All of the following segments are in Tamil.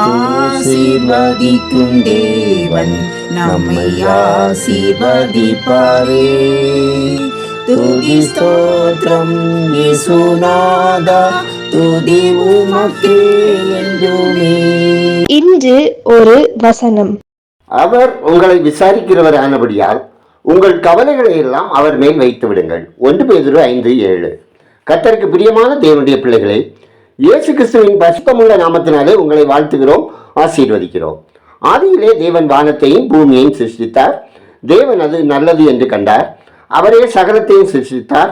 ஆசீர்வதிக்கும் தேவன் நம்மை ஆசீர்வதிப்பாரே. துதி ஸ்தோத்திரம் இயேசுநாதா துதி உமக்கே என்றுமே. இன்று ஒரு வசனம். அவர் உங்களை விசாரிக்கிறவர் ஆனபடியால் உங்கள் கவலைகளை எல்லாம் அவர் மேல் வைத்து விடுங்கள் ஒன்று பேதுரு ஐந்து ஏழு. கர்த்தருக்கு பிரியமான தேவனுடைய பிள்ளைகளே இயேசு கிறிஸ்துவின் பசுத்தமுள்ள நாமத்தினாலே உங்களை வாழ்த்துகிறோம் ஆசீர்வதிக்கிறோம். ஆதியிலே தேவன் வானத்தையும் பூமியையும் சிருஷ்டித்தார். தேவன் அது நல்லது என்று கண்டார். அவரே சகலத்தையும் சிருஷ்டித்தார்.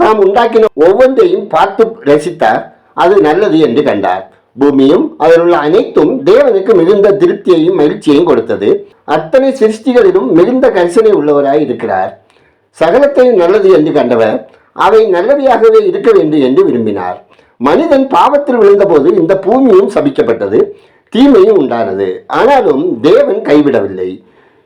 தாம் உண்டாக்கின ஒவ்வொன்றையும் பார்த்து ரசித்தார். அது நல்லது என்று கண்டார். பூமியும் அதில் உள்ள அனைத்தும் தேவனுக்கு மிகுந்த திருப்தியையும் மகிழ்ச்சியையும் கொடுத்தது. அத்தனை சிருஷ்டிகளிலும் மிகுந்த கரிசனை உள்ளவராய் இருக்கிறார். சகலத்தையும் நல்லது என்று கண்டவர் அவை நல்லவையாகவே இருக்க வேண்டும் என்று விரும்பினார். மனிதன் பாவத்தில் விழுந்தபோது இந்த பூமியும் சபிக்கப்பட்டது தீமையும் உண்டானது. ஆனாலும் தேவன் கைவிடவில்லை.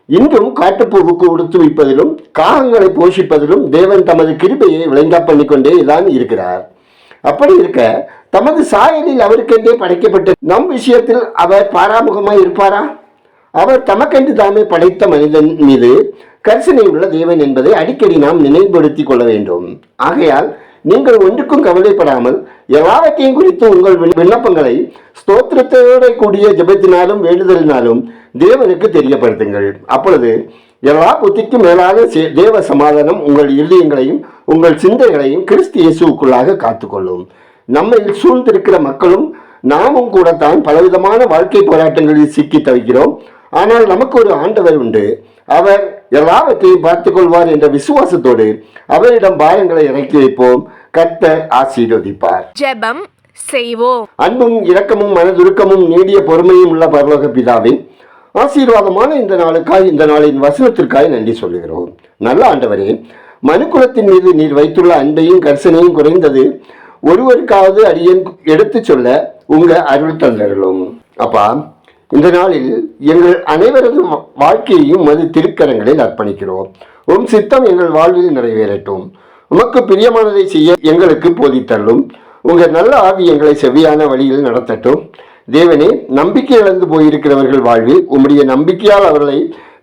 இன்றும் காட்டுப்பூவுக்கு உடுத்து வைப்பதிலும் காகங்களை போஷிப்பதிலும் தேவன் தமது கிருபையை விளங்கா பண்ணிக்கொண்டே தான் இருக்கிறார். அப்படி இருக்க தமது சாயலில் அவருக்கென்றே படைக்கப்பட்ட நம் விஷயத்தில் அவர் பாராமுகமாய் இருப்பாரா? அவர் தமக்கென்று தாமே படைத்த மனிதன் மீது கரிசனை உள்ள தேவன் என்பதை அடிக்கடி நாம் நினைவுபடுத்திக் கொள்ள வேண்டும். ஆகையால் நீங்கள் ஒன்றுக்கும் கவலைப்படாமல் எல்லாவற்றையும் குறித்து உங்கள் விண்ணப்பங்களை ஸ்தோத்திரத்தோட கூடிய ஜெபத்தினாலும் வேண்டுதலினாலும் தேவனுக்கு தெரியப்படுத்துங்கள். அப்பொழுது எல்லா புத்திக்கும் மேலான தேவ சமாதானம் உங்கள் இல்லியங்களையும் உங்கள் சிந்தைகளையும் கிறிஸ்து இயேசுவுக்குள்ளாக காத்துக்கொள்ளும். நம்மை சூழ்ந்திருக்கிற மக்களும் நாமும் கூடத்தான் பலவிதமான வாழ்க்கை போராட்டங்களில் சிக்கி தவிக்கிறோம். ஆனால் நமக்கு ஒரு ஆண்டவர் உண்டு. அவர் எல்லாவற்றையும் பார்த்துக் கொள்வார் என்ற விசுவாசத்தோடு அவரிடம் பாரங்களை இறக்கி வைப்போம். கர்த்தர் ஆசீர்வதிப்பார். ஜெபம் செய்வோம். அன்பும் இரக்கமும் மனதுருக்கமும் நீடிய பொறுமையும் உள்ள பரலோக பிதாவே ஆசீர்வாதமான இந்த நாளுக்காய் இந்த நாளின் வசனத்திற்காய் நன்றி சொல்லுகிறோம். நல்ல ஆண்டவரே மனுக்குலத்தின் மீது நீர் வைத்துள்ள அன்பையும் கர்சனையும் குறைந்தது ஒருவருக்காவது அடியேன் எடுத்துச் சொல்ல உங்க அருள் தந்தர்களும் அப்பா இந்த நாளில் எங்கள் அனைவரது வாழ்க்கையையும் மது திருக்கரங்களில் அர்ப்பணிக்கிறோம். உம் சித்தம் எங்கள் வாழ்வில் நிறைவேறட்டும். உமக்கு பிரியமானதை செய்ய எங்களுக்கு போதித்தள்ளும் உங்கள் நல்ல ஆவி எங்களை செவ்வியான வழியில் நடத்தட்டும். தேவனே நம்பிக்கை இழந்து போயிருக்கிறவர்கள் வாழ்வில் உம்முடைய நம்பிக்கையால் அவர்களை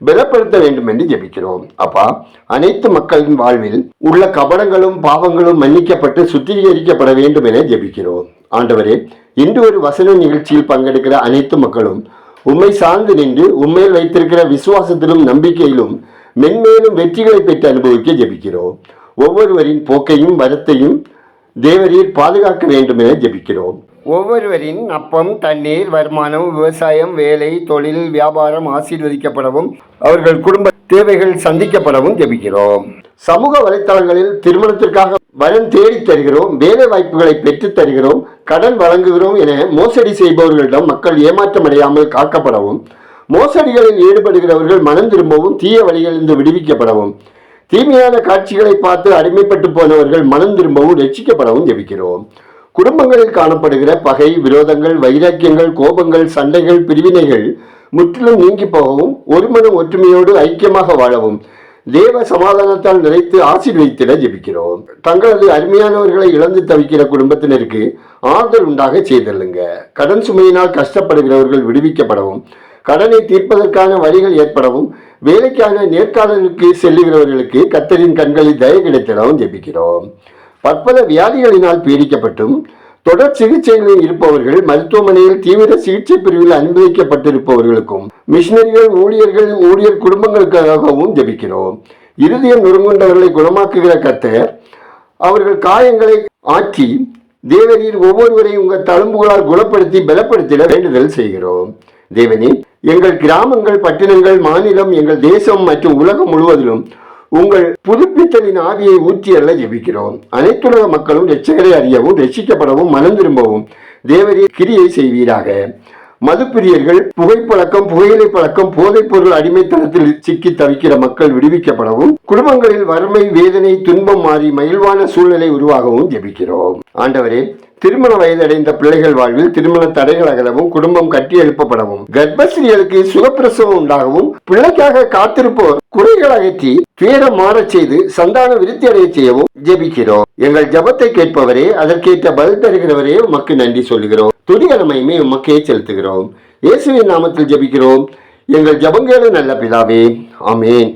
பலப்படுத்த வேண்டும் என்று ஜெபிக்கிறோம். அப்பா அனைத்து மக்களின் வாழ்வில் உள்ள கபடங்களும் பாவங்களும் மன்னிக்கப்பட்டு சுத்திகரிக்கப்பட வேண்டும் என ஜெபிக்கிறோம். ஆண்டவரே இன்று ஒரு வசன நிகழ்ச்சியில் பங்கெடுக்கிற அனைத்து மக்களும் உண்மை சார்ந்து நின்று உண்மையில் வைத்திருக்கிற விசுவாசத்திலும் நம்பிக்கையிலும் மென்மேலும் வெற்றிகளை பெற்று அனுபவிக்க ஜெபிக்கிறோம். ஒவ்வொருவரின் போக்கையும் வரத்தையும் தேவரீர் பாதுகாக்க வேண்டும் என ஜெபிக்கிறோம். ஒவ்வொருவரின் அப்பம் தண்ணீர் வருமானம் விவசாயம் வேலை தொழில் வியாபாரம் ஆசீர்வதிக்கப்படவும் அவர்கள் குடும்ப தேவைகள் சந்திக்கப்படவும் ஜெபிக்கிறோம். சமூக வலைத்தளங்களில் திருமணத்திற்காக வரன் தேடித் தருகிறோம் வேலை வாய்ப்புகளை பெற்று தருகிறோம் கடன் வழங்குகிறோம் என மோசடி செய்பவர்களிடம் மக்கள் ஏமாற்றம் அடையாமல் காக்கப்படவும் மோசடிகளில் ஈடுபடுகிறவர்கள் மனம் திரும்பவும் தீய வழிகளிலிருந்து விடுவிக்கப்படவும் தீமையான காட்சிகளை பார்த்து அடிமைப்பட்டு போனவர்கள் மனம் திரும்பவும் ரட்சிக்கப்படவும் ஜெபிக்கிறோம். குடும்பங்களில் காணப்படுகிற பகை விரோதங்கள் வைராக்கியங்கள் கோபங்கள் சண்டைகள் பிரிவினைகள் முற்றிலும் நீங்கி போகவும் ஒருமனம் ஒற்றுமையோடு ஐக்கியமாக வாழவும் தேவ சமாதானத்தால் நிறைத்து ஆசீர்வதித்திட ஜெபிக்கிறோம். தங்களது அருமையானவர்களை இழந்து தவிக்கிற குடும்பத்தினருக்கு ஆறுதல் உண்டாக செய்தல்லுங்க கடன் சுமையினால் கஷ்டப்படுகிறவர்கள் விடுவிக்கப்படவும் கடனை தீர்ப்பதற்கான வழிகள் ஏற்படவும் வேலைக்கான நேர்காணலுக்கு செல்லுகிறவர்களுக்கு கத்தரின் கண்களில் தய கிடைத்திடவும் ஜெபிக்கிறோம். பற்பல வியாதிகளினால் பீடிக்கப்பட்டும் தொடர் சிகிச்சைகளில் இருப்பவர்கள் மருத்துவமனையில் தீவிர சிகிச்சை பிரிவில் அனுமதிக்கப்பட்டிருப்பவர்களுக்கும் மிஷினரிகள் ஊழியர்கள் ஊழியர் குடும்பங்களுக்காகவும் ஜபிக்கிறோம். இருதயம் நொறுங்குண்டவர்களை குணமாக்குகிற கத்தர் அவர்கள் காயங்களை ஆற்றி தேவரீர் ஒவ்வொருவரையும் உங்கள் தழும்புகளால் குணப்படுத்தி பலப்படுத்திட வேண்டுதல் செய்கிறோம். தேவனி எங்கள் கிராமங்கள் பட்டினங்கள் மாநிலம் எங்கள் தேசம் மற்றும் உலகம் முழுவதிலும் உங்கள் புதுப்பித்தலின் ஆவியை ஊற்றி அல்ல ஜெபிக்கிறோம். அனைத்துலக மக்களும் ரட்சகரை அறியவும் ரட்சிக்கப்படவும் மனம் திரும்பவும் தேவரீர் கிரியை செய்வீராக. மதுப்பிரியர்கள் புகைப்பழக்கம் புகையிலை பழக்கம் போதைப் பொருள் அடிமைத்தனத்தில் சிக்கி தவிக்கிற மக்கள் விடுவிக்கப்படவும் குடும்பங்களில் வறுமை வேதனை துன்பம் மாறி மகிழ்வான சூழ்நிலை உருவாகவும் ஜெபிக்கிறோம். ஆண்டவரே திருமண வயதடைந்த பிள்ளைகள் வாழ்வில் திருமண தடைகள் அகலவும் குடும்பம் கட்டி எழுப்பப்படவும் கர்ப்பஸ்திரிகளுக்கு சுகப்பிரசவம் உண்டாகவும் பிள்ளைக்காக காத்திருப்போர் குறைகள் அகற்றி துயரம் மாறச் செய்து சந்தான விருத்தி அடைய செய்யவும் ஜெபிக்கிறோம். எங்கள் ஜெபத்தை கேட்பவரே அதற்கேற்ற பதில் தருகிறவரே உமக்கு நன்றி சொல்லுகிறோம். துதிகரமையுமே உமக்கே செலுத்துகிறோம். இயேசுவின் நாமத்தில் ஜெபிக்கிறோம். எங்கள் ஜபங்கேடு நல்ல பிதாவே ஆமேன்.